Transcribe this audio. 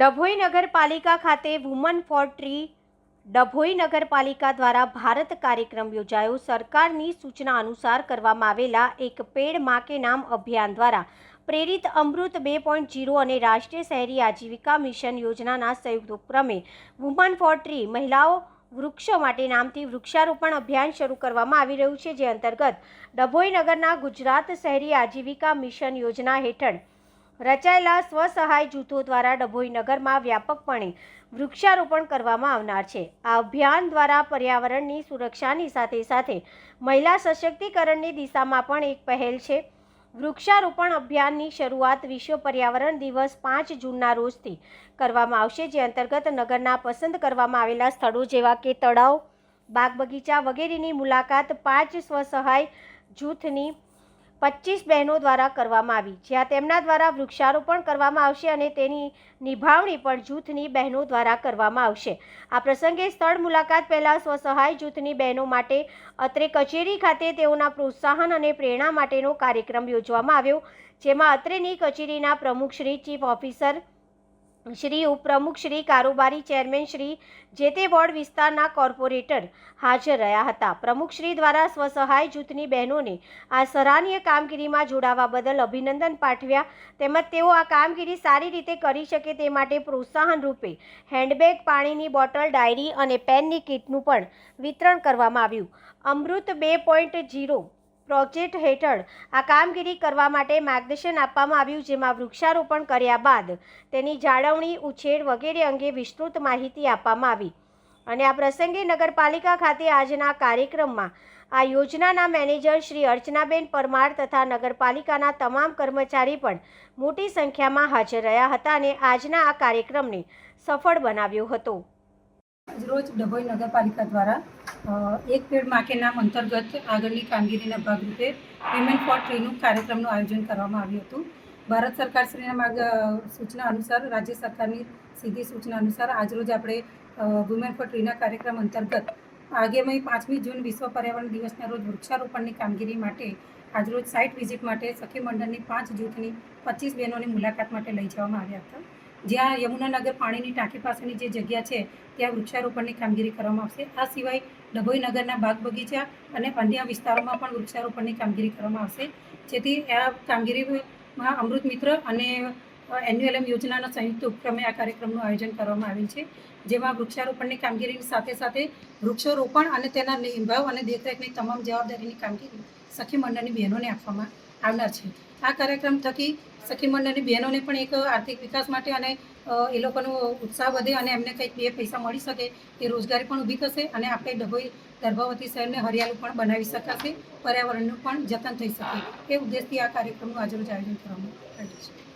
ડભોઈ નગરપાલિકા ખાતે woman four tree Dabhoi નગરપાલિકા દ્વારા ભારત કાર્યક્રમ યોજાયો. સરકારની સૂચના અનુસાર કરવામાં આવેલા એક પેડમાં કે નામ અભિયાન દ્વારા પ્રેરિત અમૃત બે પોઈન્ટ જીરો અને રાષ્ટ્રીય શહેરી આજીવિકા મિશન યોજનાના સંયુક્ત ઉપક્રમે વુમન ફોર ટ્રી મહિલાઓ વૃક્ષો માટે નામથી વૃક્ષારોપણ અભિયાન શરૂ કરવામાં આવી રહ્યું છે, જે અંતર્ગત ડભોઈ નગરના ગુજરાત શહેરી આજીવિકા મિશન યોજના હેઠળ રચાયેલા સ્વસહાય જૂથો દ્વારા ડભોઈ નગરમાં વ્યાપકપણે વૃક્ષારોપણ કરવામાં આવનાર છે. આ અભિયાન દ્વારા પર્યાવરણની સુરક્ષાની સાથે સાથે મહિલા સશક્તિકરણની દિશામાં પણ એક પહેલ છે. વૃક્ષારોપણ અભિયાનની શરૂઆત વિશ્વ પર્યાવરણ દિવસ પાંચ જૂનના રોજથી કરવામાં આવશે, જે અંતર્ગત નગરના પસંદ કરવામાં આવેલા સ્થળો જેવા કે તળાવ, બાગ બગીચા વગેરેની મુલાકાત પાંચ સ્વસહાય જૂથની પચીસ બહેનો દ્વારા કરવામાં આવી, જ્યાં તેમના દ્વારા વૃક્ષારોપણ કરવામાં આવશે અને તેની નિભાવણી પણ જૂથની બહેનો દ્વારા કરવામાં આવશે. આ પ્રસંગે સ્થળ મુલાકાત પહેલાં સ્વસહાય જૂથની બહેનો માટે અત્રે કચેરી ખાતે તેઓના પ્રોત્સાહન અને પ્રેરણા માટેનો કાર્યક્રમ યોજવામાં આવ્યો, જેમાં અત્રેની કચેરીના પ્રમુખ શ્રી, ચીફ ઓફિસર શ્રી ઉપપ્રમુખ શ્રી કારોબારી ચેરમેન શ્રી જે તે વોર્ડ વિસ્તારના કોર્પોરેટર હાજર રહ્યા હતા. પ્રમુખ શ્રી દ્વારા સ્વસહાય જૂથની બહેનોને આ સરાહનીય કામગીરીમાં જોડાવા બદલ અભિનંદન પાઠવ્યા. તેમજ તેઓ આ કામગીરી સારી રીતે કરી શકે તે માટે પ્રોત્સાહન રૂપે હેન્ડબેગ, પાણીની બોટલ, ડાયરી અને પેનની કીટનું પણ વિતરણ કરવામાં આવ્યું. અમૃત બે પોઈન્ટ જીરો પ્રોજેક્ટ હેઠળ આ કામગીરી કરવા માટે માર્ગદર્શન આપવામાં આવ્યું, જેમાં વૃક્ષારોપણ કર્યા બાદ તેની જાળવણી, ઉછેર વગેરે અંગે વિસ્તૃત માહિતી આપવામાં આવી. અને આ પ્રસંગે નગરપાલિકા ખાતે આજના કાર્યક્રમમાં આ યોજનાના મેનેજર શ્રી અર્ચનાબેન પરમાર તથા નગરપાલિકાના તમામ કર્મચારી પણ મોટી સંખ્યામાં હાજર રહ્યા હતા અને આજના આ કાર્યક્રમને સફળ બનાવ્યો હતો. રોજ ડભોઈ નગરપાલિકા દ્વારા એક પેડ માકેના અંતર્ગત આગળની કામગીરીના ભાગરૂપે પેમેન્ટ ફોર ટ્રીનું કાર્યક્રમનું આયોજન કરવામાં આવ્યું હતું. ભારત સરકારશ્રીના માર્ગ સૂચના અનુસાર, રાજ્ય સરકારની સીધી સૂચના અનુસાર આજરોજ આપણે વુમેન ફોર ટ્રીના કાર્યક્રમ અંતર્ગત આગામી પાંચમી જૂન વિશ્વ પર્યાવરણ દિવસના રોજ વૃક્ષારોપણની કામગીરી માટે આજરોજ સાઇટ વિઝિટ માટે સખી મંડળની પાંચ જૂથની પચીસ બહેનોની મુલાકાત માટે લઈ જવામાં આવ્યા હતા. જ્યાં યમુનાનગર પાણીની ટાંકી પાસેની જે જગ્યા છે, ત્યાં વૃક્ષારોપણની કામગીરી કરવામાં આવશે. આ સિવાય ડભોઈ નગરના બાગ બગીચા અને અન્ય વિસ્તારોમાં પણ વૃક્ષારોપણની કામગીરી કરવામાં આવશે. જેથી આ કામગીરીમાં અમૃત મિત્ર અને એન્યુએલએમ યોજનાના સંયુક્ત ઉપક્રમે આ કાર્યક્રમનું આયોજન કરવામાં આવેલ છે. જેમાં વૃક્ષારોપણની કામગીરીની સાથે સાથે વૃક્ષારોપણ અને તેના નિભાવ અને દેખરેખની તમામ જવાબદારીની કામગીરી સખી મંડળની બહેનોને આપવામાં આવનાર છે. આ કાર્યક્રમ થકી સખી મંડળની બહેનોને પણ એક આર્થિક વિકાસ માટે અને એ લોકોનો ઉત્સાહ વધે અને એમને કંઈક બે પૈસા મળી શકે એ રોજગારી પણ ઊભી થશે અને આપણે ડભોઈ ગર્ભવતી શહેરને હરિયાળું પણ બનાવી શકાશે, પર્યાવરણનું પણ જતન થઈ શકે. એ ઉદ્દેશથી આ કાર્યક્રમનું આજરોજ આયોજન કરવામાં આવ્યું છે.